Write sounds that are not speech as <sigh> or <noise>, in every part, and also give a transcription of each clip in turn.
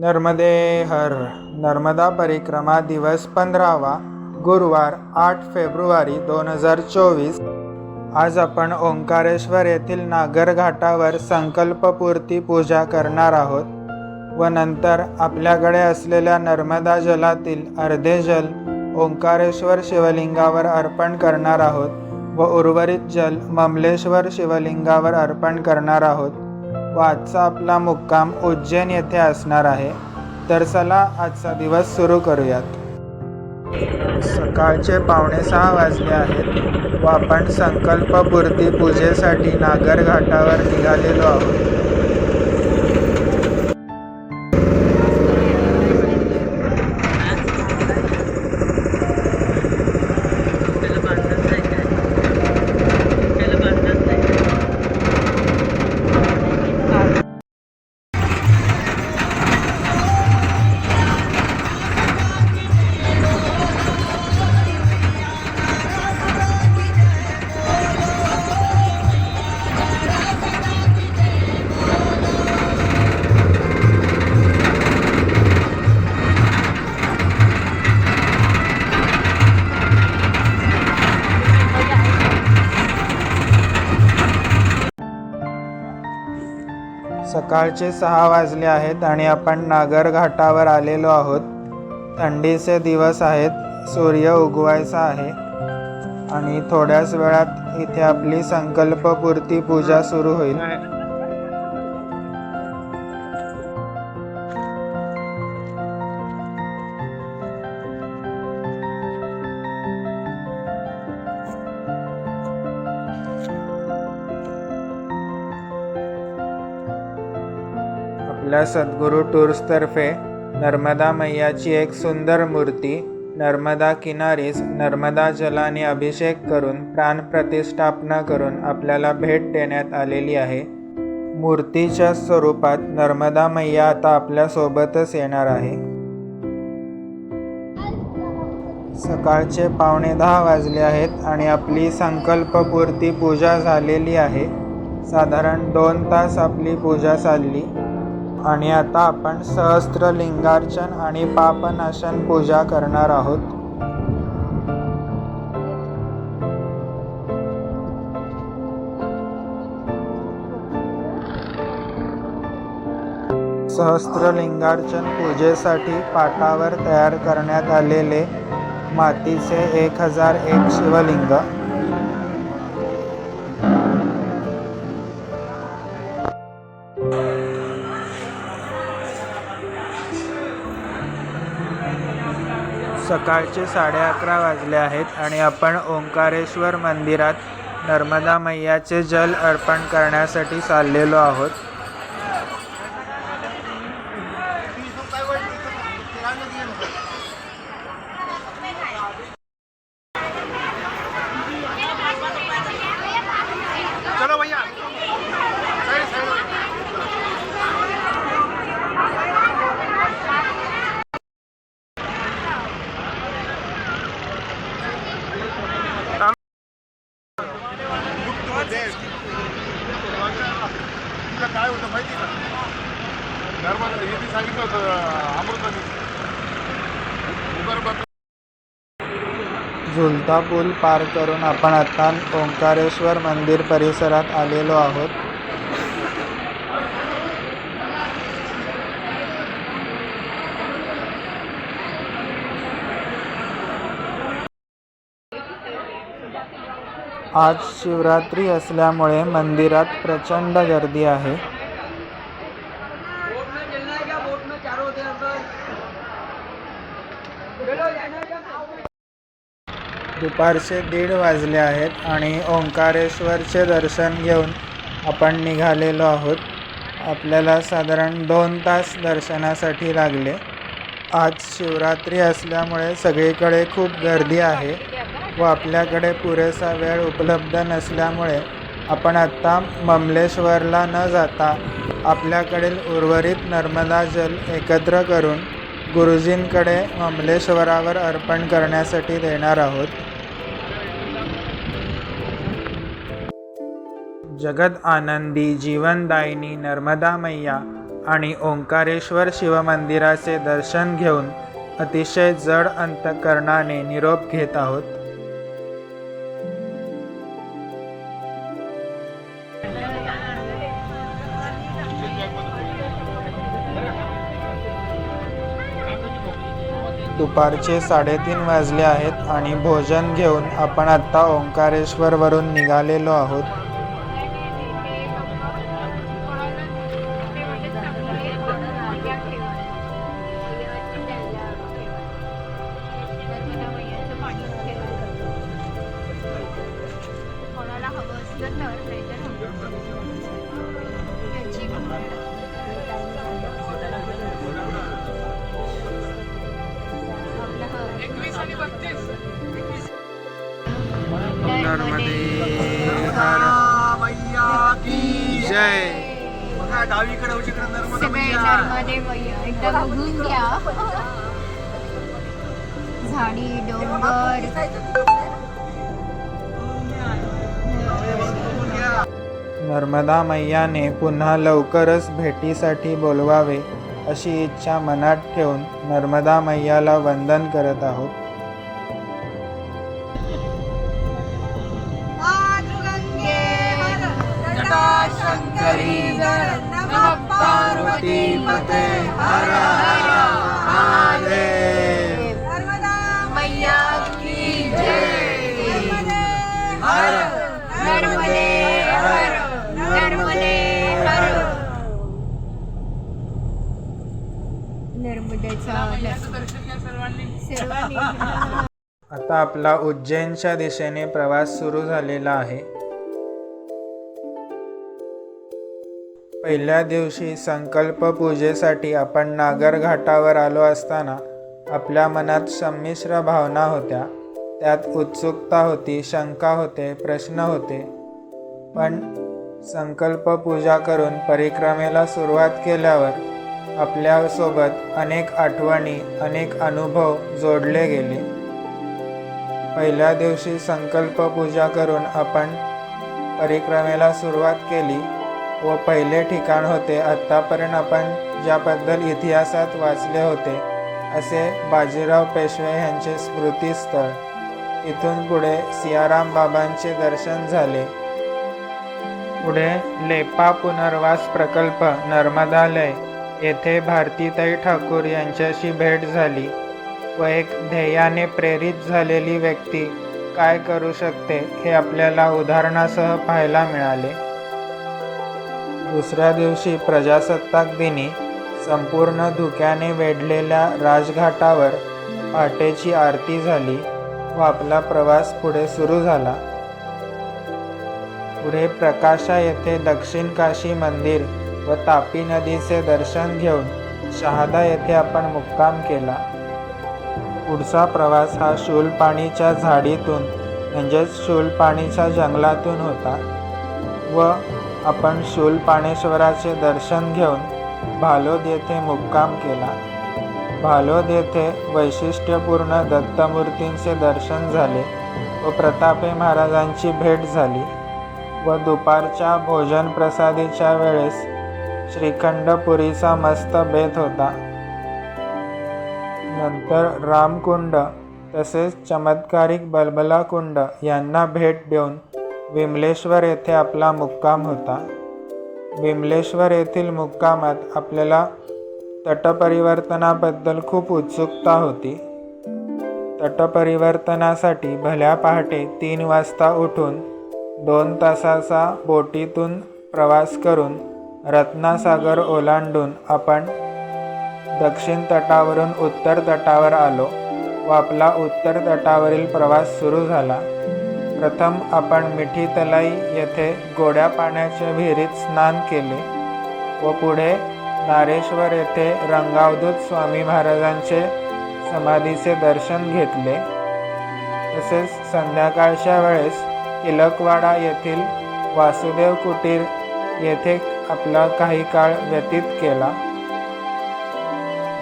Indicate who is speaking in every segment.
Speaker 1: नर्मदे हर नर्मदा परिक्रमा दिवस पंधरावा गुरुवार आठ फेब्रुवारी दोन हजार चोवीस. आज आपण ओंकारेश्वर येथील नागरघाटावर संकल्पपूर्ती पूजा करणार आहोत व नंतर आपल्याकडे असलेल्या नर्मदा जलातील अर्धे जल ओंकारेश्वर शिवलिंगावर अर्पण करणार आहोत व उर्वरित जल ममलेश्वर शिवलिंगावर अर्पण करणार आहोत. आजचा आपला मुक्काम उज्जैन येथे असणार आहे. तर चला आजचा दिवस सुरू करूयात. सकाळचे पावणे सहा वाजले आहेत. व आपण संकल्पपूर्ती पूजेसाठी नागरघाटावर निघालेलो आहोत. सकाळचे सहा वाजले आहेत आणि आपण नागर घाटावर आलेलो आहोत. थंडीचे दिवस आहेत. सूर्य उगवायचा आहे. आणि थोड्याच वेळात इथे आपली संकल्पपूर्ती पूजा सुरू होईल. आपल्या सद्गुरू टूर्सतर्फे नर्मदा मैयाची एक सुंदर मूर्ती नर्मदा किनारीस नर्मदा जलाने अभिषेक करून प्राणप्रतिष्ठापना करून आपल्याला भेट देण्यात आलेली आहे. मूर्तीच्या स्वरूपात नर्मदा मैया आता आपल्यासोबतच येणार आहे. सकाळचे पावणे दहा वाजले आहेत आणि आपली संकल्पपूर्ती पूजा झालेली आहे. साधारण दोन तास आपली पूजा चालली. आणि आता आपण सहस्त्रलिंगार्चन आणि पापनाशन पूजा करणार आहोत. सहस्त्रलिंगार्चन पूजेसाठी पाटावर तयार करण्यात आलेले मातीचे एक हजार एक शिवलिंग. सकाळचे साडे अकरा वाजले आहेत आणि आपण ओंकारेश्वर मंदिरात नर्मदा मैयाचे जल अर्पण करण्यासाठी चाललेलो आहोत
Speaker 2: चलो भैया साइड साइड तुला काय होतं माहिती का नर्मदा हे बी सांगितलं होतं अमृताने उदरबद्दल
Speaker 1: झुलता पूल पार करून आपण आता ओंकारेश्वर मंदिर परिसरात आलेलो आहोत. आज शिवरात्री असल्यामुळे मंदिरात प्रचंड गर्दी आहे. दुपारचे दीड वाजले आहेत आणि ओंकारेश्वरचे दर्शन घेऊन आपण निघालेलो आहोत. आपल्याला साधारण दोन तास दर्शनासाठी लागले. आज शिवरात्री असल्यामुळे सगळीकडे खूप गर्दी आहे व आपल्याकडे पुरेसा वेळ उपलब्ध नसल्यामुळे आपण आत्ता ममलेश्वरला न जाता आपल्याकडील उर्वरित नर्मदा जल एकत्र करून गुरुजींकडे ममलेश्वरावर अर्पण करण्यासाठी देणार आहोत. जगद आनंदी जीवनदायिनी नर्मदा मैया आणि ओंकारेश्वर शिवमंदिराचे दर्शन घेऊन अतिशय जड अंतकरणाने निरोप घेत आहोत. दुपारचे साडेतीन वाजले आहेत आणि भोजन घेऊन आपण आत्ता ओंकारेश्वरवरून निघालेलो आहोत.
Speaker 3: सगळे नर्मदे मैया एकदा बघून घ्या. झाडी डोंगर.
Speaker 1: नर्मदा मैयाने पुन्हा लवकरच भेटीसाठी बोलवावे अशी इच्छा मनात ठेवून नर्मदा मैयाला वंदन करत आहोत. पार्वती पते हर हर
Speaker 3: मैया की जय। हर नर्मदे हर नर्मदे हर। नर्मदेचा सर्वांनी <laughs>
Speaker 1: आता आपला उज्जैनच्या दिशेने प्रवास सुरू झालेला आहे. पहिल्या दिवशी संकल्प पूजेसाठी आपण नागर घाटावर आलो असताना आपल्या मनात संमिश्र भावना होत्या. त्यात उत्सुकता होती शंका होते प्रश्न होते. पण संकल्प पूजा करून परिक्रमेला सुरुवात केल्यावर आपल्यासोबत अनेक आठवणी अनेक अनुभव जोडले गेले. पहिल्या दिवशी संकल्प पूजा करून आपण परिक्रमेला सुरुवात केली. व पहिले ठिकाण होते आत्तापर्यंत आपण ज्याबद्दल इतिहासात वाचले होते असे बाजीराव पेशवे यांचे स्मृतीस्थळ. इथून पुढे सियाराम बाबांचे दर्शन झाले. पुढे लेपा पुनर्वास प्रकल्प नर्मदालय येथे भारतीताई ठाकूर यांच्याशी भेट झाली व एक ध्येयाने प्रेरित झालेली व्यक्ती काय करू शकते हे आपल्याला उदाहरणासह पाहायला मिळाले. दुसऱ्या दिवशी प्रजासत्ताक दिनी संपूर्ण धुक्याने वेढलेल्या राजघाटावर पहाटेची आरती झाली. व आपला प्रवास पुढे सुरू झाला. पुढे प्रकाशा येथे दक्षिण काशी मंदिर व तापी नदीचे दर्शन घेऊन शहादा येथे आपण मुक्काम केला. पुढचा प्रवास हा शूलपाणीच्या झाडीतून म्हणजेच शूलपाणीच्या जंगलातून होता व आपण शूलपाणेश्वराचे दर्शन घेऊन भालोद येथे मुक्काम केला. भालोद येथे वैशिष्ट्यपूर्ण दत्तमूर्तींचे दर्शन झाले व प्रतापे महाराजांची भेट झाली व दुपारच्या भोजन प्रसादीच्या वेळेस श्रीखंडपुरीचा मस्त बेत होता. नंतर रामकुंड तसेच चमत्कारिक बलबला कुंड यांना भेट देऊन विमलेश्वर येथे आपला मुक्काम होता. विमलेश्वर येथील मुक्कामात आपल्याला तटपरिवर्तनाबद्दल खूप उत्सुकता होती. तटपरिवर्तनासाठी भल्या पहाटे तीन वाजता उठून दोन तासाचा बोटीतून प्रवास करून रत्नासागर ओलांडून आपण दक्षिण तटावरून उत्तर तटावर आलो व आपला उत्तर तटावरील प्रवास सुरू झाला. प्रथम आपण मिठी तलाई येथे गोड्या पाण्याच्या विहिरीत स्नान केले व पुढे नारेश्वर येथे रंगावधूत स्वामी महाराजांचे समाधीचे दर्शन घेतले. तसेच संध्याकाळच्या वेळेस तिलकवाडा येथील वासुदेव कुटीर येथे आपला काही काळ व्यतीत केला.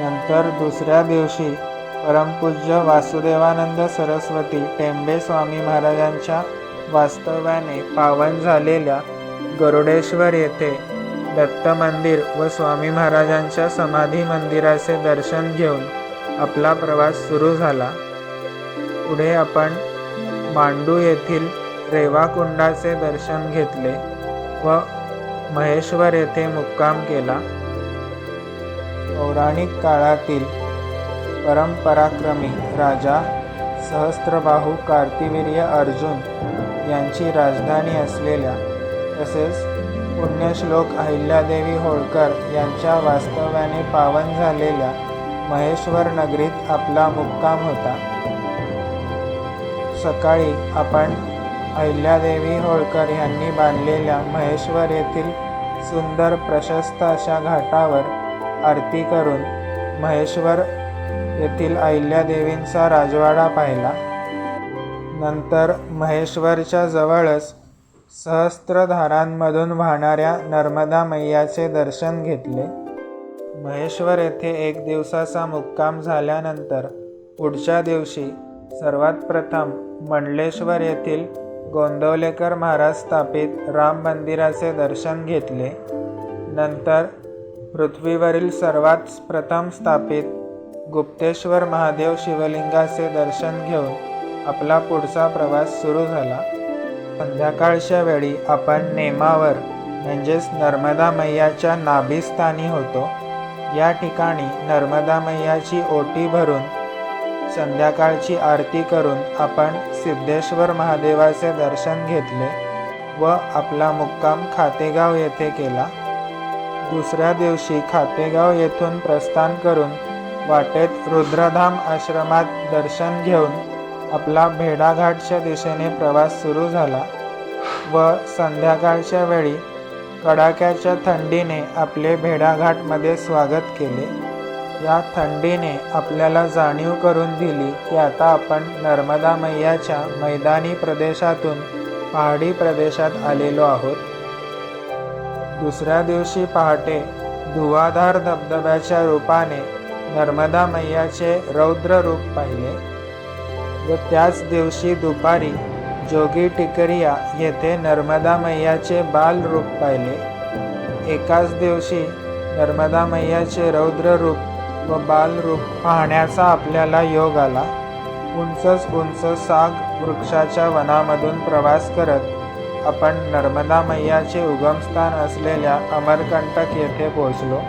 Speaker 1: नंतर दुसऱ्या दिवशी परमपूज्य वासुदेवानंद सरस्वती टेंबे स्वामी महाराजांच्या वास्तव्याने पावन झालेल्या गरुडेश्वर येथे दत्त मंदिर व स्वामी महाराजांच्या समाधी मंदिराचे दर्शन घेऊन आपला प्रवास सुरू झाला. पुढे आपण मांडू येथील रेवाकुंडाचे दर्शन घेतले व महेश्वर येथे मुक्काम केला. पौराणिक काळातील परंपराक्रमी राजा सहस्त्रबाहू कार्तिवीर्य अर्जुन यांची राजधानी असलेल्या तसेच पुण्यश्लोक अहिल्यादेवी होळकर यांच्या वास्तव्याने पावन झालेल्या महेश्वर नगरीत आपला मुक्काम होता. सकाळी आपण अहिल्यादेवी होळकर यांनी बांधलेल्या महेश्वर येथील सुंदर प्रशस्त अशा घाटावर आरती करून महेश्वर येथील अहिल्यादेवींचा राजवाडा पाहिला. नंतर महेश्वरच्या जवळच सहस्त्रधारांमधून वाहणाऱ्या नर्मदा मैयाचे दर्शन घेतले. महेश्वर येथे एक दिवसाचा मुक्काम झाल्यानंतर पुढच्या दिवशी सर्वात प्रथम मंडलेश्वर येथील गोंदवलेकर महाराज स्थापित राम मंदिराचे दर्शन घेतले. नंतर पृथ्वीवरील सर्वात प्रथम स्थापित गुप्तेश्वर महादेव शिवलिंगाचे दर्शन घेऊन आपला पुढचा प्रवास सुरू झाला. संध्याकाळच्या वेळी आपण नेमावर म्हणजेच नर्मदा मैयाच्या नाभिस्थानी होतो. या ठिकाणी नर्मदा मैयाची ओटी भरून संध्याकाळची आरती करून आपण सिद्धेश्वर महादेवाचे दर्शन घेतले व आपला मुक्काम खातेगाव येथे केला. दुसऱ्या दिवशी खातेगाव येथून प्रस्थान करून वाटेत रुद्रधाम आश्रमात दर्शन घेऊन आपला भेडाघाटच्या दिशेने प्रवास सुरू झाला व संध्याकाळच्या वेळी कडाक्याच्या थंडीने आपले भेडाघाटमध्ये स्वागत केले. या थंडीने आपल्याला जाणीव करून दिली की आता आपण नर्मदा मैयाच्या मैदानी प्रदेशातून पहाडी प्रदेशात आलेलो आहोत. दुसऱ्या दिवशी पहाटे धुवाधार धबधब्याच्या रूपाने नर्मदा मैयाचे रौद्र रूप पाहिले व त्याच दिवशी दुपारी जोगी टिकरिया येथे नर्मदा मैयाचे बाल रूप पाहिले. एकाच दिवशी नर्मदा मैयाचे रौद्र रूप व बाल रूप पाहण्याचा आपल्याला योग आला. उंचच उंच साग वृक्षाच्या वनामधून प्रवास करत आपण नर्मदा मैयाचे उगमस्थान असलेल्या अमरकंटक येथे पोहोचलो.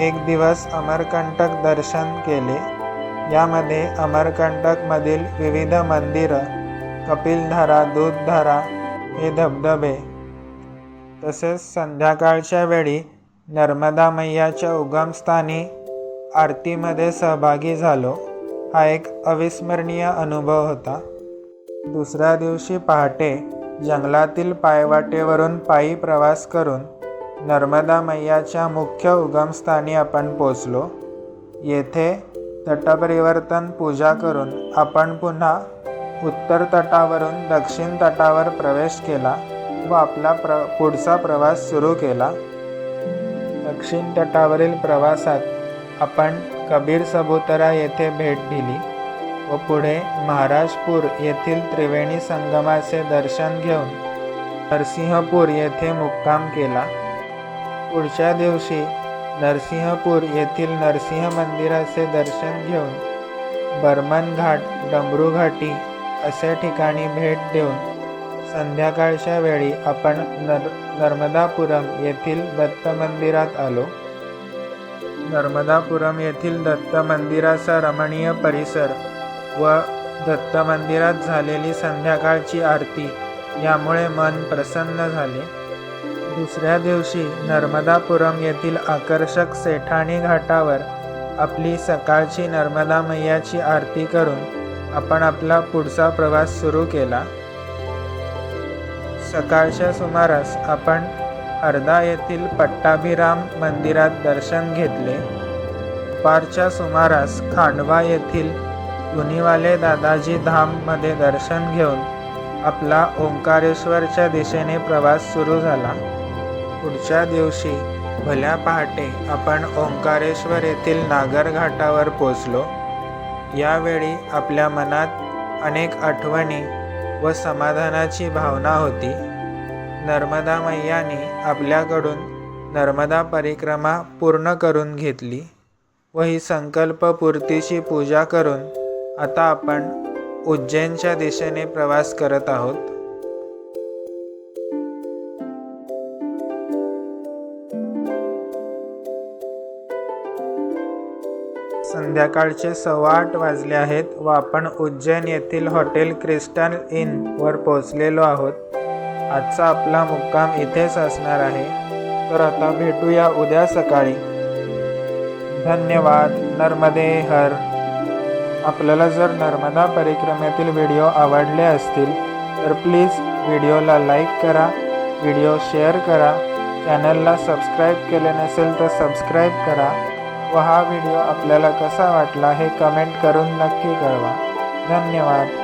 Speaker 1: एक दिवस अमरकंटक दर्शन केले. यामध्ये अमरकंटकमधील विविध मंदिरं कपिलधारा दूधधारा हे धबधबे. तसेच संध्याकाळच्या वेळी नर्मदा मैयाच्या उगमस्थानी आरतीमध्ये सहभागी झालो. हा एक अविस्मरणीय अनुभव होता. दुसऱ्या दिवशी पहाटे जंगलातील पायवाटेवरून पायी प्रवास करून नर्मदा मैयाच्या मुख्य उगमस्थानी आपण पोचलो. येथे तटपरिवर्तन पूजा करून आपण पुन्हा उत्तर तटावरून दक्षिण तटावर प्रवेश केला व आपला प्र पुढचा प्रवास सुरू केला. दक्षिण तटावरील प्रवासात आपण कबीर सबुतरा येथे भेट दिली व पुढे महाराजपूर येथील त्रिवेणी संगमाचे दर्शन घेऊन नरसिंहपूर येथे मुक्काम केला. पुढच्या दिवशी नरसिंहपूर येथील नरसिंह मंदिराचे दर्शन घेऊन बर्मन घाट डमरूघाटी अशा ठिकाणी भेट देऊन संध्याकाळच्या वेळी आपण नर नर्मदापुरम येथील दत्त मंदिरात आलो. नर्मदापुरम येथील दत्त मंदिराचा रमणीय परिसर व दत्त मंदिरात झालेली संध्याकाळची आरती यामुळे मन प्रसन्न झाले. दुसऱ्या दिवशी नर्मदापुरम येथील आकर्षक सेठाणी घाटावर आपली सकाळची नर्मदा मैयाची आरती करून आपण आपला पुढचा प्रवास सुरू केला. सकाळच्या सुमारास आपण हरदा येथील पट्टाभिराम मंदिरात दर्शन घेतले. दुपारच्या सुमारास खांडवा येथील धुनीवाले दादाजी धाममध्ये दर्शन घेऊन आपला ओंकारेश्वरच्या दिशेने प्रवास सुरू झाला. पुढच्या दिवशी भल्या पहाटे आपण ओंकारेश्वर येथील नागर घाटावर पोचलो यावेळी आपल्या मनात अनेक आठवणी व समाधानाची भावना होती. नर्मदा मैयाने आपल्याकडून नर्मदा परिक्रमा पूर्ण करून घेतली व ही संकल्पपूर्तीची पूजा करून आता आपण उज्जैनच्या दिशेने प्रवास करत आहोत. संध्याकाळचे सव्वा आठ वाजले आहेत व आपण उज्जैन येथील हॉटेल क्रिस्टल इन वर पोहोचलेलो आहोत. आजचा आपला मुक्काम इथेच असणार आहे. तर आता भेटूया उद्या सकाळी. धन्यवाद. नर्मदे हर. आपल्याला जर नर्मदा परिक्रमेतील व्हिडिओ आवडले असतील तर प्लीज व्हिडिओला लाईक करा व्हिडिओ शेअर करा चॅनलला सबस्क्राईब केले नसेल तर सबस्क्राईब करा. व हा व्हिडिओ आपल्याला कसा वाटला हे कमेंट करून नक्की कळवा. धन्यवाद.